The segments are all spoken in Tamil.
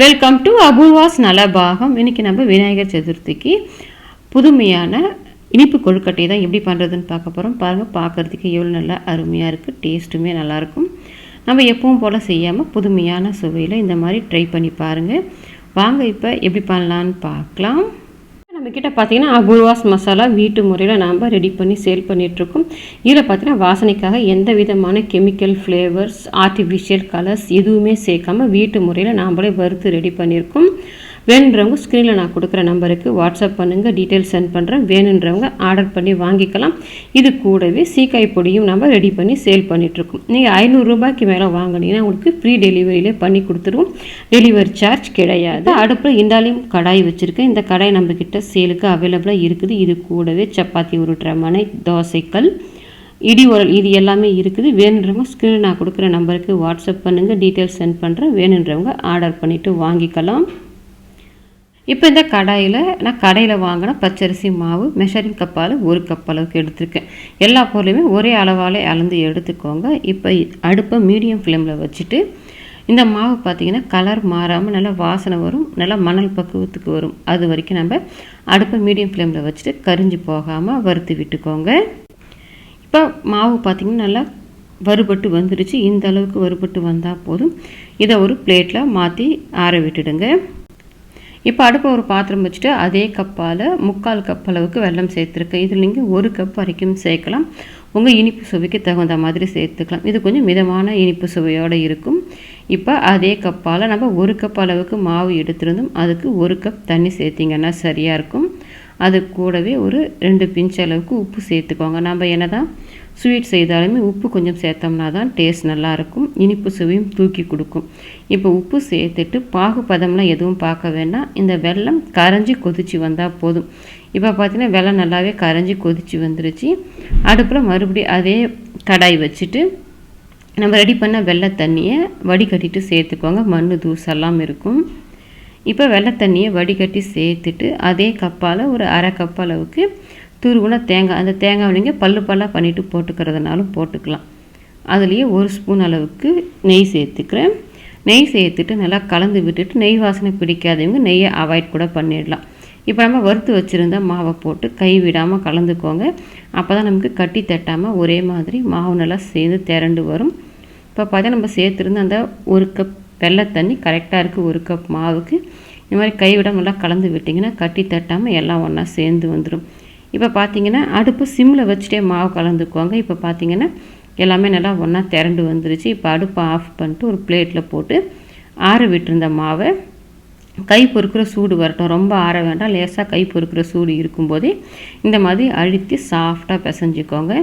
வெல்கம் டு அபூர்வாஸ் நலபாகம் இன்றைக்கி நம்ம விநாயகர் சதுர்த்திக்கு புதுமையான இனிப்பு கொழுக்கட்டை தான் எப்படி பண்ணுறதுன்னு பார்க்க போகிறோம் பாருங்கள் பார்க்குறதுக்கு எவ்வளோ நல்லா அருமையாக இருக்குது டேஸ்ட்டுமே நல்லாயிருக்கும் நம்ம எப்பவும் போல் செய்யாமல் புதுமையான சுவையில் இந்த மாதிரி ட்ரை பண்ணி பாருங்கள் வாங்க இப்போ எப்படி பண்ணலான்னு பார்க்கலாம். நம்மக்கிட்ட பார்த்தீங்கன்னா அபூர்வாஸ் மசாலா வீட்டு முறையில் நாம் ரெடி பண்ணி சேல் பண்ணிகிட்ருக்கோம் இதில் பார்த்தீங்கன்னா வாசனைக்காக எந்த விதமான கெமிக்கல் ஃப்ளேவர்ஸ் ஆர்டிஃபிஷியல் கலர்ஸ் எதுவுமே சேர்க்காமல் வீட்டு முறையில் நாம்ளே வறுத்து ரெடி பண்ணியிருக்கோம். வேணுன்றவங்க ஸ்க்ரீனில் நான் கொடுக்குற நம்பருக்கு வாட்ஸ்அப் பண்ணுங்கள் டீட்டெயில்ஸ் சென்ட் பண்ணுறேன் வேணுன்றவங்க ஆர்டர் பண்ணி வாங்கிக்கலாம். இது கூடவே சீக்காய் பொடியும் நம்ம ரெடி பண்ணி சேல் பண்ணிகிட்ருக்கோம் நீங்கள் ஐநூறுரூபாய்க்கு மேலே வாங்கினீங்கன்னா உங்களுக்கு ஃப்ரீ டெலிவரியிலே பண்ணி கொடுத்துருவோம். டெலிவரி சார்ஜ் கிடையாது. அடுப்பில் இண்டாலியும் கடாய் வச்சுருக்கேன். இந்த கடாய் நம்மக்கிட்ட சேலுக்கு அவைலபிளாக இருக்குது. இது கூடவே சப்பாத்தி உருட்டுற மனை தோசைக்கல் இடி உரல் இது எல்லாமே இருக்குது. வேணுன்றவங்க ஸ்க்ரீனில் நான் கொடுக்குற நம்பருக்கு வாட்ஸ்அப் பண்ணுங்கள் டீட்டெயில்ஸ் சென்ட் பண்ணுறேன் வேணுன்றவங்க ஆர்டர் பண்ணிவிட்டு வாங்கிக்கலாம். இப்போ இந்த கடாயில் நான் கடையில் வாங்கின பச்சரிசி மாவு மெஷரிங் கப்பால் ஒரு கப் அளவுக்கு எடுத்திருக்கேன். எல்லா பொருளையுமே ஒரே அளவாலே அளந்து எடுத்துக்கோங்க. இப்போ அடுப்பை மீடியம் ஃப்ளேமில் வச்சுட்டு இந்த மாவு பார்த்திங்கன்னா கலர் மாறாமல் நல்லா வாசனை வரும் நல்லா மணல் பக்குவத்துக்கு வரும். அது வரைக்கும் நம்ம அடுப்பை மீடியம் ஃப்ளேமில் வச்சுட்டு கரிஞ்சு போகாமல் வறுத்து விட்டுக்கோங்க. இப்போ மாவு பார்த்திங்கன்னா நல்லா வறுபட்டு வந்துடுச்சு இந்த அளவுக்கு வறுபட்டு வந்தால் போதும். இதை ஒரு பிளேட்டில் மாற்றி ஆற விட்டுடுங்க. இப்போ அடுப்பு ஒரு பாத்திரம் வச்சுட்டு அதே கப்பால் முக்கால் கப் அளவுக்கு வெல்லம் சேர்த்துருக்கேன் இதில் நீங்கள் ஒரு கப் வரைக்கும் சேர்க்கலாம். உங்கள் இனிப்பு சுவைக்கு தகுந்த மாதிரி சேர்த்துக்கலாம். இது கொஞ்சம் மிதமான இனிப்பு சுவையோடு இருக்கும். இப்போ அதே கப்பால் நம்ம ஒரு கப் அளவுக்கு மாவு எடுத்துருந்தும். அதுக்கு ஒரு கப் தண்ணி சேர்த்திங்கன்னா சரியாக இருக்கும். அது கூடவே ஒரு ரெண்டு பிஞ்ச் அளவுக்கு உப்பு சேர்த்துக்கோங்க. நம்ம என்ன தான் ஸ்வீட் செய்தாலுமே உப்பு கொஞ்சம் சேர்த்தோம்னா தான் டேஸ்ட் நல்லாயிருக்கும் இனிப்பு சுவையும் தூக்கி கொடுக்கும். இப்போ உப்பு சேர்த்துட்டு பாகு பதம்லாம் எதுவும் பார்க்க வேண்டாம். இந்த வெல்லம் கரைஞ்சி கொதிச்சு வந்தால் போதும். இப்போ பார்த்தீங்கன்னா வெள்ளம் நல்லாவே கரைஞ்சி கொதிச்சு வந்துருச்சு. அடுப்பில் மறுபடியும் அதே கடாய் வச்சுட்டு நம்ம ரெடி பண்ண வெள்ளை தண்ணியை வடிகட்டிட்டு சேர்த்துக்கோங்க. மண் தூசெல்லாம் இருக்கும். இப்போ வெள்ளை தண்ணியை வடிகட்டி சேர்த்துட்டு அதே கப்பால் ஒரு அரை கப் அளவுக்கு துருவுன தேங்காய். அந்த தேங்காய் நீங்கள் பல்லு பல்லாக பண்ணிவிட்டு போட்டுக்கிறதுனாலும் போட்டுக்கலாம். அதுலேயே ஒரு ஸ்பூன் அளவுக்கு நெய் சேர்த்துக்கிறேன். நெய் சேர்த்துட்டு நல்லா கலந்து விட்டுட்டு நெய் வாசனை பிடிக்காதவங்க நெய்யை அவாய்ட் கூட பண்ணிடலாம். இப்போ நம்ம வறுத்து வச்சுருந்த மாவை போட்டு கை விடாமல் கலந்துக்கோங்க. அப்போ தான் நமக்கு கட்டி தட்டாமல் ஒரே மாதிரி மாவு நல்லா சேர்ந்து திரண்டு வரும். இப்போ பார்த்தா நம்ம சேர்த்துருந்த அந்த ஒரு கப் வெள்ளை தண்ணி கரெக்டாக இருக்குது ஒரு கப் மாவுக்கு. இந்த மாதிரி கைவிடாமல் நல்லா கலந்து விட்டிங்கன்னா கட்டி தட்டாமல் எல்லாம் ஒன்றா சேர்ந்து வந்துடும் இப்போ பார்த்தீங்கன்னா அடுப்பு சிம்மில் வச்சுட்டே மாவு கலந்துக்குவாங்க. இப்போ பார்த்தீங்கன்னா எல்லாமே நல்லா ஒன்றா திரண்டு வந்துருச்சு. இப்போ அடுப்பை ஆஃப் பண்ணிட்டு ஒரு பிளேட்டில் போட்டு ஆற விட்டுருந்த மாவை கை பொறுக்கிற சூடு வரட்டும். ரொம்ப ஆற வேண்டாம். லேசாக கை பொறுக்கிற சூடு இருக்கும்போதே இந்த மாதிரி அழுத்தி சாஃப்டாக பிசைஞ்சிக்கோங்க.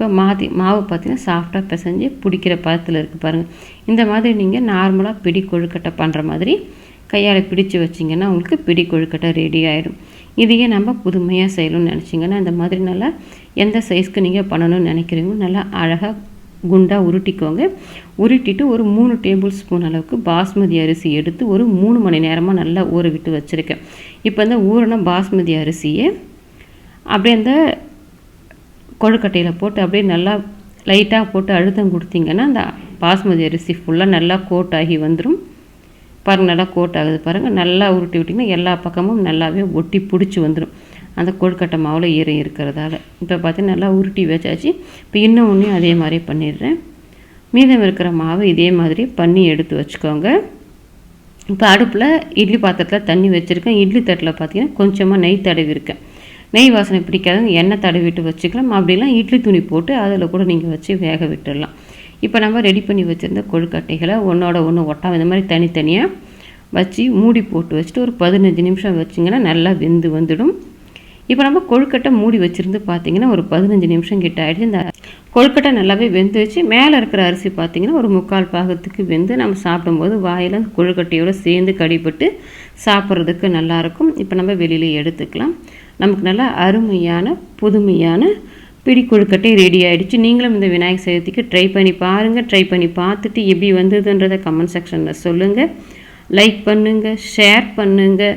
இப்போ மாற்றி மாவு பார்த்தீங்கன்னா சாஃப்டாக பிசைஞ்சு பிடிக்கிற பதத்தில் இருக்குது பாருங்கள் இந்த மாதிரி நீங்கள் நார்மலாக பிடி கொழுக்கட்டை பண்ணுற மாதிரி கையால் பிடிச்சு வச்சிங்கன்னா உங்களுக்கு பிடி கொழுக்கட்டை ரெடி ஆகிடும் இதையே நம்ம புதுமையாக செய்யணும்னு நினச்சிங்கன்னா இந்த மாதிரி நல்லா எந்த சைஸ்க்கு நீங்கள் பண்ணணும்னு நினைக்கிறீங்களோ நல்லா அழகாக குண்டாக உருட்டிக்கோங்க. உருட்டிட்டு ஒரு மூணு டேபிள் ஸ்பூன் அளவுக்கு பாஸ்மதி அரிசி எடுத்து ஒரு மூணு மணி நேரமாக நல்லா ஊற விட்டு வச்சுருக்கேன். இப்போ இந்த ஊறின பாஸ்மதி அரிசியை அப்படியே அந்த கொழுக்கட்டையில் போட்டு அப்படியே நல்லா லைட்டாக போட்டு அழுத்தம் கொடுத்தீங்கன்னா அந்த பாஸ்மதி அரிசி ஃபுல்லாக நல்லா கோட் ஆகி வந்துடும் பாருங்கள் நல்லா கோட் ஆகுது பாருங்கள் நல்லா உருட்டி விட்டிங்கன்னா எல்லா பக்கமும் நல்லாவே ஒட்டி பிடிச்சி வந்துடும் அந்த கொழுக்கட்டை மாவில் ஈரம் இருக்கிறதால. இப்போ பார்த்தீங்கன்னா நல்லா உருட்டி வச்சாச்சு. இப்போ இன்னும் ஒன்றையும் அதே மாதிரி பண்ணிடுறேன். மீதம் இருக்கிற மாவு இதே மாதிரி பண்ணி எடுத்து வச்சுக்கோங்க. இப்போ அடுப்பில் இட்லி பாத்திரத்தில் தண்ணி வச்சுருக்கேன். இட்லி தட்டில் பார்த்தீங்கன்னா கொஞ்சமாக நெய் தடவி இருக்கேன். நெய் வாசனை பிடிக்காதுன்னு எண்ணெய் தடவிட்டு வச்சுக்கலாம். அப்படிலாம் இட்லி துணி போட்டு அதில் கூட நீங்கள் வச்சு வேக விட்டுடலாம். இப்போ நம்ம ரெடி பண்ணி வச்சுருந்த கொழுக்கட்டைகளை ஒன்றோட ஒன்று ஒட்டாமல் இந்த மாதிரி தனித்தனியாக வச்சு மூடி போட்டு வச்சுட்டு ஒரு பதினஞ்சு நிமிஷம் வச்சிங்கன்னா நல்லா வெந்து வந்துடும். இப்போ நம்ம கொழுக்கட்டை மூடி வச்சுருந்து பார்த்தீங்கன்னா ஒரு பதினஞ்சு நிமிஷம் கிட்ட ஆகிடுச்சு இந்த கொழுக்கட்டை நல்லாவே வெந்து வச்சு மேலே இருக்கிற அரிசி பார்த்திங்கன்னா ஒரு முக்கால் பாகத்துக்கு வெந்து நம்ம சாப்பிடும்போது வாயில் கொழுக்கட்டையோடு சேர்ந்து கடிப்பட்டு சாப்பிட்றதுக்கு நல்லாயிருக்கும் இப்போ நம்ம வெளியில் எடுத்துக்கலாம். நமக்கு நல்லா அருமையான புதுமையான பிடி கொழுக்கட்டை ரெடி ஆகிடுச்சு நீங்களும் இந்த விநாயகர் சதுர்த்திக்கு ட்ரை பண்ணி பாருங்கள் ட்ரை பண்ணி பார்த்துட்டு எப்படி வந்ததுன்றதை கமெண்ட் செக்ஷனில் சொல்லுங்கள் லைக் பண்ணுங்கள் ஷேர் பண்ணுங்கள்